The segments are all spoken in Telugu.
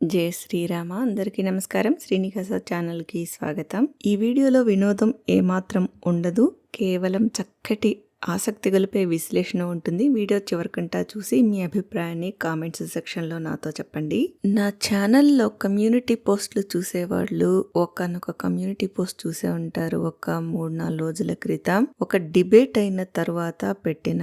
జయ శ్రీరామ. అందరికీ నమస్కారం. శ్రీనివాస ఛానల్కి స్వాగతం. ఈ వీడియోలో వినోదం ఏమాత్రం ఉండదు. కేవలం చక్కటి ఆసక్తి గలిపే విశ్లేషణ ఉంటుంది. వీడియో చివరికంటా చూసి మీ అభిప్రాయాన్ని కామెంట్స్ సెక్షన్లో నాతో చెప్పండి. నా ఛానల్లో కమ్యూనిటీ పోస్టులు చూసేవాళ్ళు ఒకనొక కమ్యూనిటీ పోస్ట్ చూసే ఉంటారు. ఒక మూడు నాలుగు రోజుల క్రితం ఒక డిబేట్ అయిన తర్వాత పెట్టిన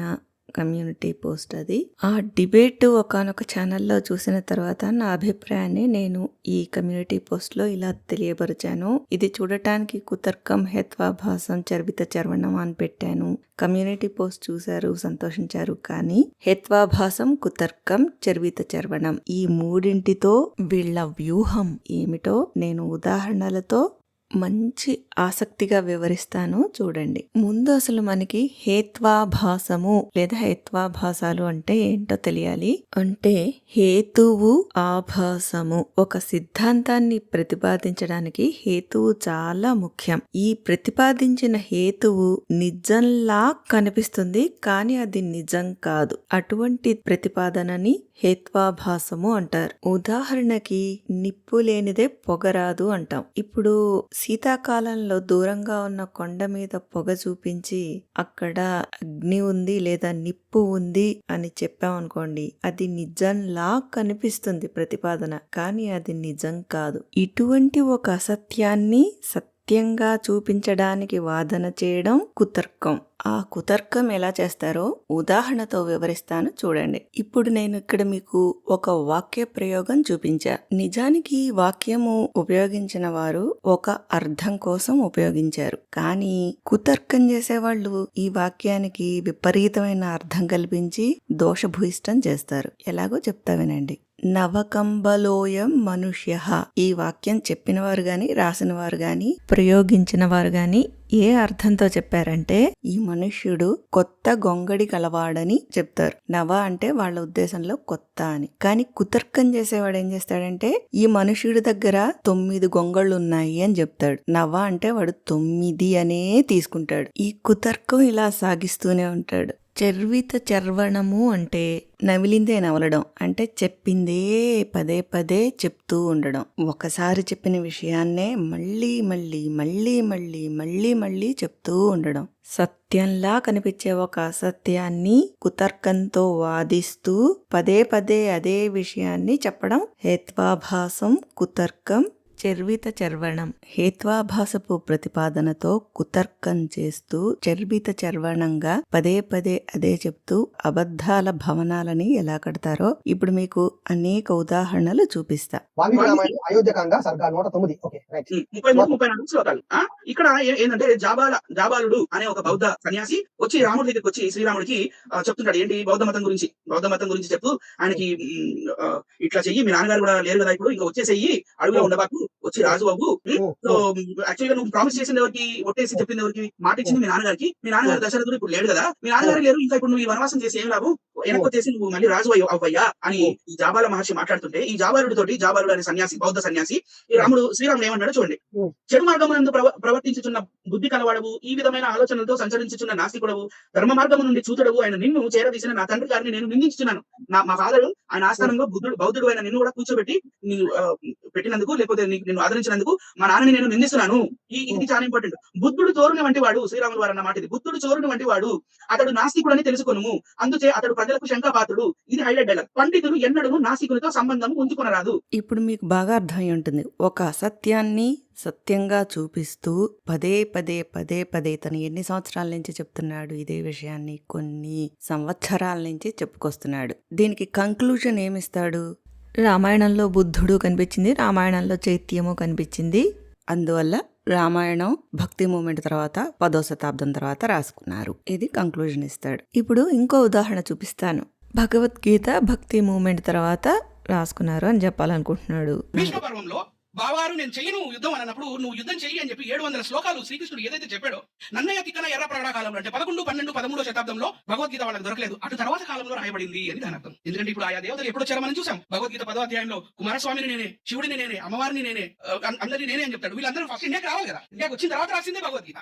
కమ్యూనిటీ పోస్ట్ అది. ఆ డిబేట్ ఒకనొక ఛానల్లో చూసిన తర్వాత నా అభిప్రాయాన్ని నేను ఈ కమ్యూనిటీ పోస్ట్లో ఇలా తెలియపరిచాను. ఇది చూడటానికి కుతర్కం హెత్వాభాసం చర్విత చర్వణం అని పెట్టాను. కమ్యూనిటీ పోస్ట్ చూశారు సంతోషించారు కానీ హెత్వాభాసం కుతర్కం చర్విత చర్వణం ఈ మూడింటితో వీళ్ళ వ్యూహం ఏమిటో నేను ఉదాహరణలతో మంచి ఆసక్తిగా వివరిస్తాను. చూడండి. ముందు అసలు మనకి హేత్వాభాసము లేదా హేత్వాభాసాలు అంటే ఏంటో తెలియాలి. అంటే హేతువు ఆభాసము. ఒక సిద్ధాంతాన్ని ప్రతిపాదించడానికి హేతువు చాలా ముఖ్యం. ఈ ప్రతిపాదించిన హేతువు నిజంలా కనిపిస్తుంది కానీ అది నిజం కాదు. అటువంటి ప్రతిపాదనని హేత్వాభాసము అంటారు. ఉదాహరణకి నిప్పు లేనిదే పొగరాదు అంటాం. ఇప్పుడు శీతాకాలంలో దూరంగా ఉన్న కొండ మీద పొగ చూపించి అక్కడ అగ్ని ఉంది లేదా నిప్పు ఉంది అని చెప్పామనుకోండి అది నిజంలా కనిపిస్తుంది ప్రతిపాదన. కానీ అది నిజం కాదు. ఇటువంటి ఒక అసత్యాన్ని సత్యంగా చూపించడానికి వాదన చేయడం కుతర్కం. ఆ కుతర్కం ఎలా చేస్తారో ఉదాహరణతో వివరిస్తాను చూడండి. ఇప్పుడు నేను ఇక్కడ మీకు ఒక వాక్య ప్రయోగం చూపించా. నిజానికి వాక్యము ఉపయోగించిన వారు ఒక అర్థం కోసం ఉపయోగించారు. కానీ కుతర్కం చేసేవాళ్ళు ఈ వాక్యానికి విపరీతమైన అర్థం కల్పించి దోషభూయిష్టం చేస్తారు. ఎలాగో చెప్తా వినండి. నవకంబలోయం మనుష్య. ఈ వాక్యం చెప్పినవారు కానీ గాని కానీ గాని ప్రయోగించిన వారు గాని ఏ అర్థంతో చెప్పారంటే ఈ మనుష్యుడు కొత్త గొంగడి కలవాడని చెప్తారు. నవ అంటే వాళ్ళ ఉద్దేశంలో కొత్త అని. కానీ కుతర్కం చేసేవాడు ఏం చేస్తాడంటే ఈ మనుష్యుడి దగ్గర తొమ్మిది గొంగళ్ళు ఉన్నాయి అని చెప్తాడు. నవ అంటే వాడు తొమ్మిది అనే తీసుకుంటాడు. ఈ కుతర్కం ఇలా సాగిస్తూనే ఉంటాడు. చర్విత చర్వణము అంటే నవిలిందే నవలడం. అంటే చెప్పిందే పదే పదే చెప్తూ ఉండడం. ఒకసారి చెప్పిన విషయాన్నే మళ్ళీ మళ్ళీ మళ్ళీ మళ్ళీ మళ్ళీ మళ్ళీ చెప్తూ ఉండడం. సత్యంలా కనిపించే ఒక అసత్యాన్ని కుతర్కంతో వాదిస్తూ పదే పదే అదే విషయాన్ని చెప్పడం. హేత్వాభాసం కుతర్కం చర్విత చర్వణం. హేత్వాభాసపు ప్రతిపాదనతో కుతర్కం చేస్తూ చర్విత చర్వణంగా పదే పదే అదే చెప్తూ అబద్ధాల భవనాలని ఎలా కడతారో ఇప్పుడు మీకు అనేక ఉదాహరణలు చూపిస్తా. అయోధ్యకాండ సర్గా నూట తొమ్మిది. ఇక్కడ ఏంటంటే జాబాల జాబాలుడు అనే ఒక బౌద్ధ సన్యాసి వచ్చి రాముడి దగ్గరికి వచ్చి శ్రీరాముడికి చెప్తుంటాడు ఏంటి బౌద్ధ మతం గురించి? బౌద్ధ మతం గురించి చెప్తూ ఆయనకి ఇట్లా చెయ్యి. మీ నాన్నగారు కూడా లేరు కదా ఇప్పుడు. ఇంకా వచ్చేసేయి. అడవిలో ఉండబాకు. వచ్చి రాజు బాబు. సో నువ్వు ప్రామిస్ చేసింది ఎవరికి? ఒట్టేసి చెప్పింది ఎవరికి? మాట ఇచ్చింది మీ నాన్నగారికి. మీ నాన్నగారు దశరథుడు ఇప్పుడు లేడు కదా. మీ నాన్నగారు లేరు. ఇంకా ఇప్పుడు నువ్వు ఈ వనవాసం చేసి ఏం లాభం? వెనక్కి వచ్చేసి నువ్వు మళ్ళీ రాజు అయ్యో- అవ్వయ్యా అని ఈ జాబాల మహర్షి మాట్లాడుతుంటే ఈ జాబాలుడి తోటి జాబాలుడు అనే సన్యాసి బౌద్ధ సన్యాసి ఈ రాముడు శ్రీరాముడు ఏమన్నాడో చూడండి. చెడు ప్రవ ప్రవర్తించుచున్న బుద్ధి కలవాడవు ఈ విధమైన ఆలోచనలతో సంచరించుచున్న నాస్తికుడవు ధర్మ మార్గము నుండి చూతుడవు. ఆయన నిన్ను చేరదీసిన నా తండ్రి గారిని నేను నిందించుచున్నాను. నా మా ఫాదర్ ఆయన ఆస్థానంలో బుద్ధుడు బౌద్ధుడు అయిన నిన్ను కూడా కూర్చోబెట్టి పెట్టినందుకు లేకపోతే నిన్ను ఆదరించినందుకు మా నాన్నని నేను నిందిస్తున్నాను. ఈ ఇది చాలా ఇంపార్టెంట్. బుద్ధుడు చోరుని వంటి వాడు శ్రీరాములు వారు అన్న మాట ఇది. బుద్ధుడు చోరుని వంటి వాడు అతడు నాస్తికుడని తెలుసుకొనుము. అందుచే అతడు ప్రజలకు శంకాపాత్రుడు ఇది హైలైట్ డైలాగ్. పండితులు ఎన్నడూ నాస్తికునితో సంబంధం ఉంచుకొనరాదు. ఇప్పుడు మీకు బాగా అర్థమై ఉంటుంది. ఒక అసత్యాన్ని సత్యంగా చూపిస్తూ పదే పదే పదే పదే తను ఎన్ని సంవత్సరాల నుంచి చెప్తున్నాడు ఇదే విషయాన్ని కొన్ని సంవత్సరాల నుంచి చెప్పుకొస్తున్నాడు. దీనికి కంక్లూజన్ ఏమిస్తాడు? రామాయణంలో బుద్ధుడు కనిపించింది రామాయణంలో చైత్యము కనిపించింది. అందువల్ల రామాయణం భక్తి మూమెంట్ తర్వాత పదో శతాబ్దం తర్వాత రాసుకున్నారు. ఇది కంక్లూజన్ ఇస్తాడు. ఇప్పుడు ఇంకో ఉదాహరణ చూపిస్తాను. భగవద్గీత భక్తి మూమెంట్ తర్వాత రాసుకున్నారు అని చెప్పాలనుకుంటున్నాడు. పర్వంలో బావారు నేను చెయ్యను యుద్ధం అని అన్నప్పుడు నువ్వు యుద్ధం చెయ్యి అని చెప్పి ఏడు వందల శ్లోకాలు శ్రీకృష్ణుడు ఏదైతే చెప్పాడో నన్నయ్య తిక్కన ఎర్ర ప్రగడ కాలంలో అంటే పదకొండు పన్నెండు పదమూడో శతాబ్దంలో భగవద్గీత వాళ్ళకి దొరకలేదు. అటు తర్వాత కాలంలో రాయబడింది అని దాని అర్థం. ఎందుకంటే ఇప్పుడు ఆయా దేవతలు ఎప్పుడు వచ్చారో మనం చూసాం భగవద్గీత పదో అధ్యాయంలో కుమారస్వామిని నేనే శివుడిని నేనే అమ్మవారిని నేనే అందరినీ నేనే అని చెప్తాడు. వీళ్ళందరూ ఫస్ట్ ఇండియాకి రావాలి కదా. ఇండియాకి వచ్చిన తర్వాత రాసిందే భగవద్గీత.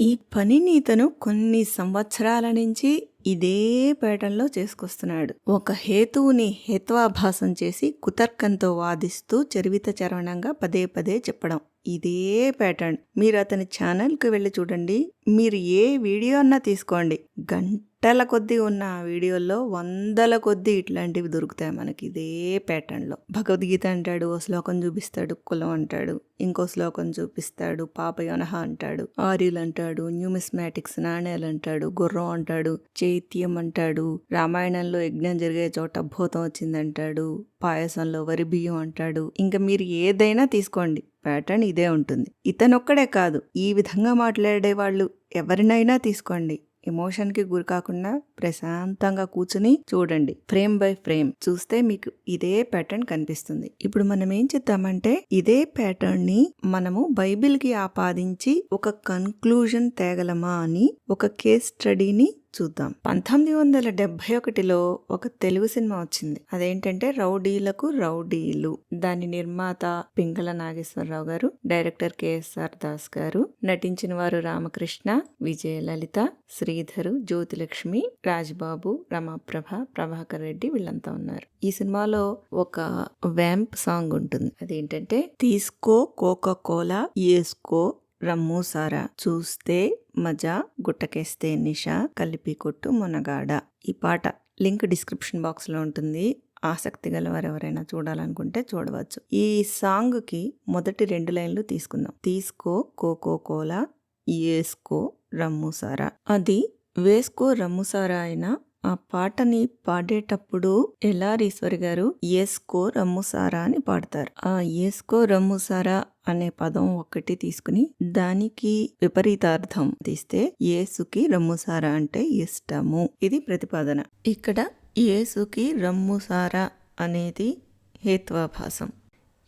ఈ పనిని ఇతను కొన్ని సంవత్సరాల నుంచి ఇదే ప్యాటర్న్లో చేసుకొస్తున్నాడు. ఒక హేతువుని హేత్వాభాసం చేసి కుతర్కంతో వాదిస్తూ చరివిత చరణంగా పదే పదే చెప్పడం. ఇదే ప్యాటర్న్. మీరు అతని ఛానల్కి వెళ్ళి చూడండి. మీరు ఏ వీడియో అన్నా తీసుకోండి. గంటల కొద్దీ ఉన్న ఆ వీడియోల్లో వందల కొద్దీ ఇట్లాంటివి దొరుకుతాయి మనకి. ఇదే ప్యాటర్న్లో. భగవద్గీత అంటాడు ఓ శ్లోకం చూపిస్తాడు కులం అంటాడు ఇంకో శ్లోకం చూపిస్తాడు పాపయోనహ అంటాడు ఆర్యులు అంటాడు న్యూమిస్మాటిక్స్ నాణ్యాలు అంటాడు గుర్రం అంటాడు చైత్యం అంటాడు రామాయణంలో యజ్ఞం జరిగే చోట భూతం వచ్చిందంటాడు పాయసంలో వరి బియ్యం అంటాడు. ఇంకా మీరు ఏదైనా తీసుకోండి. ప్యాటర్న్ ఇదే ఉంటుంది. ఇతనొక్కడే కాదు. ఈ విధంగా మాట్లాడే వాళ్ళు ఎవరినైనా తీసుకోండి. ఎమోషన్కి గురి కాకుండా ప్రశాంతంగా కూర్చుని చూడండి. ఫ్రేమ్ బై ఫ్రేమ్ చూస్తే మీకు ఇదే ప్యాటర్న్ కనిపిస్తుంది. ఇప్పుడు మనం ఏం చేద్దామంటే ఇదే ప్యాటర్న్ని మనము బైబిల్కి ఆపాదించి ఒక కన్క్లూజన్ తేగలమా అని ఒక కేస్ స్టడీని చూద్దాం. పంతొమ్మిది వందల డెబ్బై ఒకటిలో ఒక తెలుగు సినిమా వచ్చింది. అదేంటంటే రౌడీలకు రౌడీలు. దాని నిర్మాత పింగళ నాగేశ్వరరావు గారు డైరెక్టర్ కెఎస్ఆర్ దాస్ గారు నటించిన వారు రామకృష్ణ విజయలలిత శ్రీధరు జ్యోతిలక్ష్మి రాజ్బాబు రమాప్రభ ప్రభాకర్ రెడ్డి వీళ్ళంతా ఉన్నారు. ఈ సినిమాలో ఒక వ్యాంప్ సాంగ్ ఉంటుంది. అదేంటంటే తీసుకో కోకా కోలా ఏసుకో రమ్ము సారా చూస్తే మజా గుట్టకేస్తే నిషా కలిపి కొట్టు మునగాడ. ఈ పాట లింక్ డిస్క్రిప్షన్ బాక్స్లో ఉంటుంది. ఆసక్తి గల వారు ఎవరైనా చూడాలనుకుంటే చూడవచ్చు. ఈ సాంగ్కి మొదటి రెండు లైన్లు తీసుకుందాం. తీసుకో కోకో కోలా ఏసుకో రమ్ము సారా. అది వేసుకో రమ్ము సారా అయినా ఆ పాటని పాడేటప్పుడు ఎలారీశ్వరి గారు ఏస్కో రమ్ముసారా అని పాడతారు. ఆ ఏస్కో రమ్ముసారా అనే పదం ఒకటి తీసుకుని దానికి విపరీతార్థం తీస్తే ఏసుకి రమ్ముసారా అంటే ఇష్టము. ఇది ప్రతిపాదన. ఇక్కడ ఏసుకి రమ్ముసారా అనేది హేత్వాభాసం.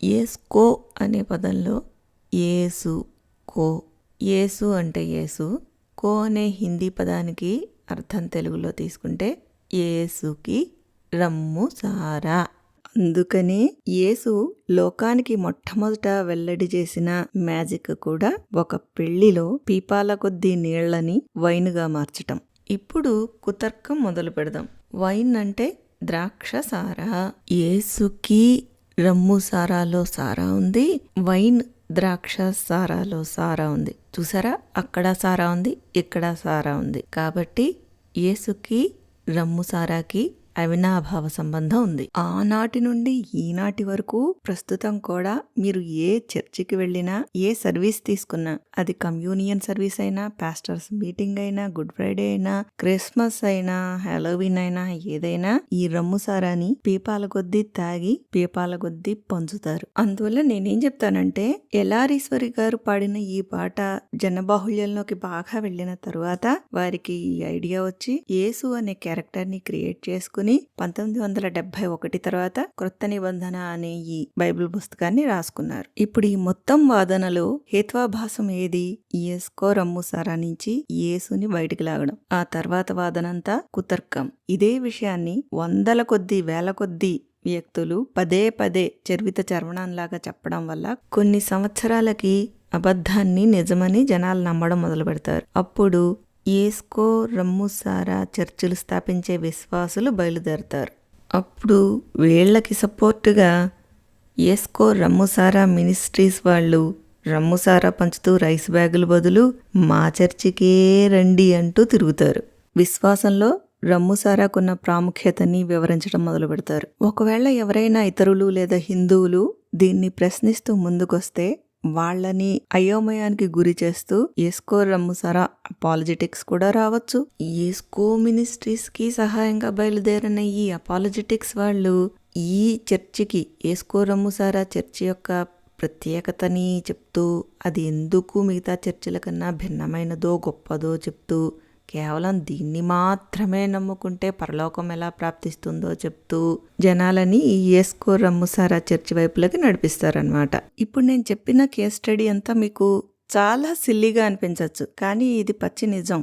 ఏస్కో అనే పదంలో ఏసు కో. ఏసు అంటే ఏసు కో అనే హిందీ పదానికి అర్థం తెలుగులో తీసుకుంటే ఏసుకి రమ్ము సారా. అందుకనే యేసు లోకానికి మొట్టమొదట వెల్లడి చేసిన మ్యాజిక్ కూడా ఒక పెళ్ళిలో పీపాల కొద్దీ నీళ్ళని వైన్గా మార్చటం. ఇప్పుడు కుతర్కం మొదలు పెడదాం. వైన్ అంటే ద్రాక్ష సారా. యేసుకి రమ్ము సారాలో సారా ఉంది వైన్ ద్రాక్ష సారాలో సారా ఉంది. చూసారా? అక్కడ సారా ఉంది ఇక్కడ సారా ఉంది. కాబట్టి యేసుకి రమ్ము సారాకి అవినాభావ సంబంధం ఉంది. ఆనాటి నుండి ఈనాటి వరకు ప్రస్తుతం కూడా మీరు ఏ చర్చికి వెళ్ళినా ఏ సర్వీస్ తీసుకున్నా అది కమ్యూనియన్ సర్వీస్ అయినా పాస్టర్స్ మీటింగ్ అయినా గుడ్ ఫ్రైడే అయినా క్రిస్మస్ అయినా హెలోవిన్ అయినా ఏదైనా ఈ రమ్ము సారాని పీపాల కొద్దీ తాగి పీపాల కొద్దీ పంచుతారు. అందువల్ల నేనేం చెప్తానంటే ఎలారీశ్వరి గారు పాడిన ఈ పాట జనబాహుళ్యంలోకి బాగా వెళ్ళిన తరువాత వారికి ఈ ఐడియా వచ్చి యేసు అనే క్యారెక్టర్ని క్రియేట్ చేసుకుని పంతొమ్మిది వందల డెబ్బై ఒకటి తర్వాత క్రొత్త నిబంధన అనే ఈ బైబిల్ పుస్తకాన్ని రాసుకున్నారు. ఇప్పుడు ఈ మొత్తం వాదనలో హేత్వాభాసం ఏది? ఎస్కో రమ్ము సారా నుంచి యేసుని బయటికి లాగడం. ఆ తర్వాత వాదనంతా కుతర్కం. ఇదే విషయాన్ని వందల కొద్దీ వేల కొద్దీ వ్యక్తులు పదే పదే చర్విత చర్వణంలాగా చెప్పడం వల్ల కొన్ని సంవత్సరాలకి అబద్ధాన్ని నిజమని జనాలు నమ్మడం మొదలు పెడతారు అప్పుడు ఏస్కో రమ్ముసారా చర్చిలు స్థాపించే విశ్వాసులు బయలుదేరతారు. అప్పుడు వీళ్ళకి సపోర్టుగా ఏస్కో రమ్ముసారా మినిస్ట్రీస్ వాళ్ళు రమ్ముసారా పంచుతూ రైస్ బ్యాగుల బదులు మా చర్చికే రండి అంటూ తిరుగుతారు. విశ్వాసంలో రమ్ముసారాకున్న ప్రాముఖ్యతని వివరించడం మొదలు పెడతారు. ఒకవేళ ఎవరైనా ఇతరులు లేదా హిందువులు దీన్ని ప్రశ్నిస్తూ ముందుకొస్తే వాళ్ళని అయోమయానికి గురి చేస్తూ ఏస్కో రమ్ముసారా అపాలజెటిక్స్ కూడా రావచ్చు. ఏస్కో మినిస్ట్రీస్కి సహాయంగా బయలుదేరిన ఈ అపాలజెటిక్స్ వాళ్ళు ఈ చర్చికి ఏస్కో రమ్ముసారా చర్చి యొక్క ప్రత్యేకతని చెప్తూ అది ఎందుకు మిగతా చర్చిల కన్నా భిన్నమైనదో గొప్పదో చెప్తూ కేవలం దీన్ని మాత్రమే నమ్ముకుంటే పరలోకం ఎలా ప్రాప్తిస్తుందో చెప్తూ జనాలని ఈ ఏస్కో రమ్ముసారా చర్చి వైపులకి నడిపిస్తారనమాట ఇప్పుడు నేను చెప్పిన కేస్ స్టడీ అంతా మీకు చాలా సిల్లీగా అనిపించవచ్చు కానీ ఇది పచ్చి నిజం.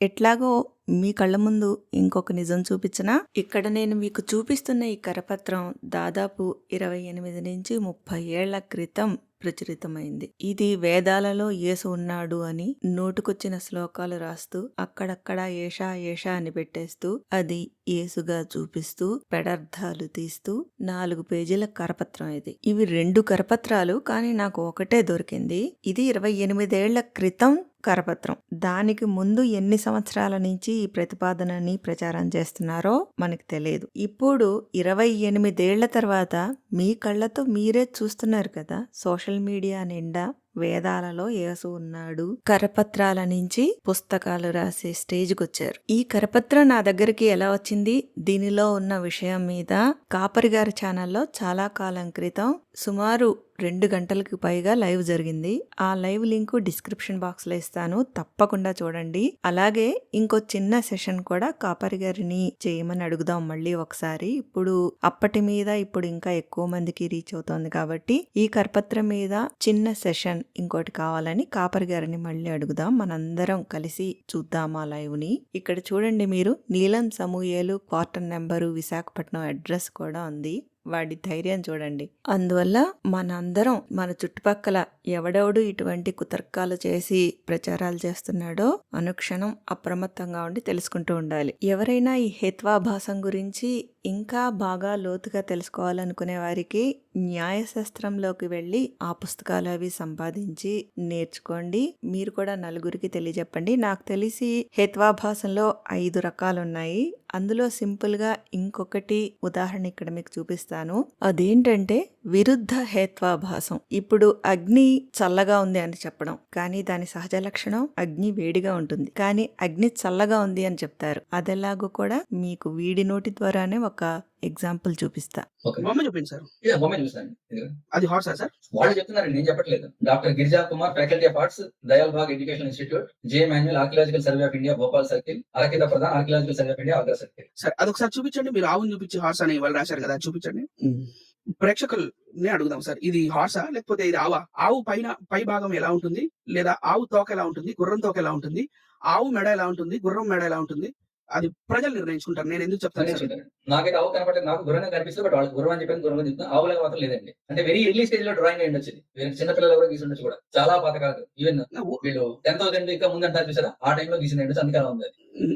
ఎట్లాగో మీ కళ్ళ ముందు ఇంకొక నిజం చూపించినా ఇక్కడ నేను మీకు చూపిస్తున్న ఈ కరపత్రం దాదాపు ఇరవై ఎనిమిది నుంచి ముప్పై ఏళ్ళ క్రితం ప్రచురితమైంది. ఇది వేదాలలో యేసు ఉన్నాడు అని నోటుకొచ్చిన శ్లోకాలు రాస్తూ అక్కడక్కడ ఏషా ఏషా అని పెట్టేస్తూ అది యేసుగా చూపిస్తూ పెడర్థాలు తీస్తూ నాలుగు పేజీల కరపత్రం ఇది. ఇవి రెండు కరపత్రాలు కానీ నాకు ఒకటే దొరికింది. ఇది ఇరవై ఎనిమిదేళ్ళ క్రితం కరపత్రం. దానికి ముందు ఎన్ని సంవత్సరాల నుంచి ఈ ప్రతిపాదనని ప్రచారం చేస్తున్నారో మనకు తెలియదు. ఇప్పుడు ఇరవై ఎనిమిదేళ్ళ తర్వాత మీ కళ్ళతో మీరే చూస్తున్నారు కదా సోషల్ మీడియా నిండా వేదాలలో యేసు ఉన్నాడు. కరపత్రాల నుంచి పుస్తకాలు రాసే స్టేజ్కి వచ్చారు ఈ కరపత్రం నా దగ్గరికి ఎలా వచ్చింది? దీనిలో ఉన్న విషయం మీద కాపరి గారి ఛానల్లో చాలా కాలం క్రితం సుమారు రెండు గంటలకు పైగా లైవ్ జరిగింది. ఆ లైవ్ లింక్ డిస్క్రిప్షన్ బాక్స్లో ఇస్తాను. తప్పకుండా చూడండి. అలాగే ఇంకో చిన్న సెషన్ కూడా కాపరి గారిని చేయమని అడుగుదాం మళ్ళీ ఒకసారి. ఇప్పుడు అప్పటి మీద ఇప్పుడు ఇంకా ఎక్కువ మందికి రీచ్ అవుతోంది కాబట్టి ఈ కరపత్రం మీద చిన్న సెషన్ ఇంకోటి కావాలని కాపరి గారిని మళ్ళీ అడుగుదాం. మనందరం కలిసి చూద్దాం ఆ లైవ్ని ఇక్కడ చూడండి మీరు. నీలం సమూహేలు క్వార్టర్ నెంబరు విశాఖపట్నం అడ్రస్ కూడా ఉంది. వాడి ధైర్యం చూడండి. అందువల్ల మనందరం మన చుట్టుపక్కల ఎవడెవడు ఇటువంటి కుతర్కాలు చేసి ప్రచారాలు చేస్తున్నాడో అనుక్షణం అప్రమత్తంగా ఉండి తెలుసుకుంటూ ఉండాలి. ఎవరైనా ఈ హేత్వాభాసం గురించి ఇంకా బాగా లోతుగా తెలుసుకోవాలనుకునే వారికి న్యాయశాస్త్రంలోకి వెళ్ళి ఆ పుస్తకాలు అవి సంపాదించి నేర్చుకోండి. మీరు కూడా నలుగురికి తెలియజెప్పండి. నాకు తెలిసి హేత్వాభాసంలో ఐదు రకాలు ఉన్నాయి అందులో సింపుల్గా ఇంకొకటి ఉదాహరణ ఇక్కడ మీకు చూపిస్తాను. అదేంటంటే విరుద్ధ హేత్వాభాసం ఇప్పుడు అగ్ని చల్లగా ఉంది అని చెప్పడం. కానీ దాని సహజ లక్షణం అగ్ని వేడిగా ఉంటుంది. కానీ అగ్ని చల్లగా ఉంది అని చెప్తారు. అదెలాగో కూడా మీకు వీడి నోటి ద్వారానే ఒక ఎగ్జాంపుల్ చూపిస్తా. ఓకే. బొమ్మ చూపించారు సార్. ఇదే బొమ్మ చూస్తాను ఇదిగో. అది హార్సా సార్ వాళ్ళు చెప్తున్నారండి నేను చెప్పట్లేదు. Doctor Girija Kumar faculty of arts Dayal Bagh education institute J Manuel archaeological survey of India Bhopal circle అరకిత Pradhan archaeological survey of India Agra circle. Sir అదొకసారి చూపించండి మీరు ఆవును చూపించి హార్స్ అని వాళ్ళు రాశారు కదా చూపించండి. ప్రేక్షకుల్ని అడుగుదాం సార్. ఇది హార్సా? లేకపోతే ఇది ఆవా? ఆవు పైన పై భాగం ఎలా ఉంటుంది? లేదా ఆవు తోక ఎలా ఉంటుంది? గుర్రం తోక ఎలా ఉంటుంది? ఆవు మెడ ఎలా ఉంటుంది? గుర్రం మెడ ఎలా ఉంటుంది? అది ప్రజలు నిర్ణయించుకుంటారు. నేను ఎందుకు చెప్తాను. నాకైతే ఆవు కనపడలేదు. నాకు గుర్రంగా కనిపిస్తుంది బట్ వాళ్ళకి గుర్రం అని చెప్పాను గుర్రం అని చెప్తాను ఆవులాగా మాత్రం లేదండి. అంటే వెరీ ఎర్లీ స్టేజ్లో డ్రాయింగ్ అయ్యి. వీళ్ళకి చిన్న పిల్లలు ఎవరో గీసి ఉండొచ్చు కూడా. చాలా పాత కాదు ఈవెన్ వీళ్ళు టెన్త్ థౌసండ్ ఇంకా ముందు అంటారు చూసారా? ఆ టైంలో గీసిన ఉండొచ్చు. అందుకే అలా ఉంది.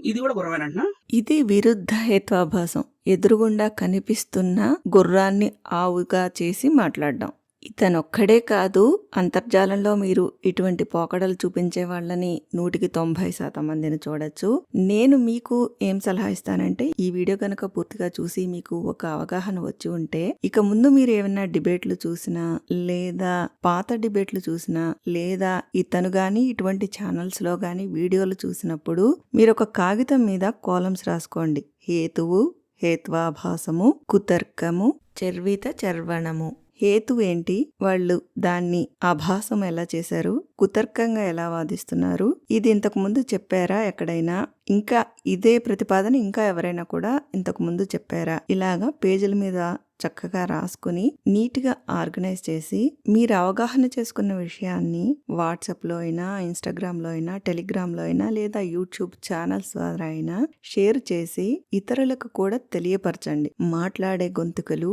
ఇది కూడా గుర్రమేనంటున్నా ఇది విరుద్ధ హేత్వాభాసం. ఎదురుగుండా కనిపిస్తున్న గుర్రాన్ని ఆవుగా చేసి మాట్లాడడం. ఇతనొక్కడే కాదు అంతర్జాలంలో మీరు ఇటువంటి పోకడలు చూపించే వాళ్ళని నూటికి తొంభై శాతం మందిని చూడొచ్చు. నేను మీకు ఏం సలహా ఇస్తానంటే ఈ వీడియో కనుక పూర్తిగా చూసి మీకు ఒక అవగాహన వచ్చి ఉంటే ఇక ముందు మీరు ఏమైనా డిబేట్లు చూసినా లేదా పాత డిబేట్లు చూసినా లేదా ఇతను గాని ఇటువంటి ఛానల్స్లో గాని వీడియోలు చూసినప్పుడు మీరు ఒక కాగితం మీద కాలమ్స్ రాసుకోండి. హేతువు హేత్వాభాసము కుతర్కము చర్విత చర్వణము. హేతు ఏంటి? వాళ్ళు దాన్ని ఆభాసం ఎలా చేశారు? కుతర్కంగా ఎలా వాదిస్తున్నారు? ఇది ఇంతకు ముందు చెప్పారా ఎక్కడైనా? ఇంకా ఇదే ప్రతిపాదన ఇంకా ఎవరైనా కూడా ఇంతకు ముందు చెప్పారా? ఇలాగా పేజీల మీద చక్కగా రాసుకుని నీట్గా ఆర్గనైజ్ చేసి మీరు అవగాహన చేసుకున్న విషయాన్ని వాట్సాప్లో అయినా ఇన్స్టాగ్రామ్లో అయినా టెలిగ్రామ్లో అయినా లేదా యూట్యూబ్ ఛానల్స్ ద్వారా అయినా షేర్ చేసి ఇతరులకు కూడా తెలియపరచండి. మాట్లాడే గొంతుకలు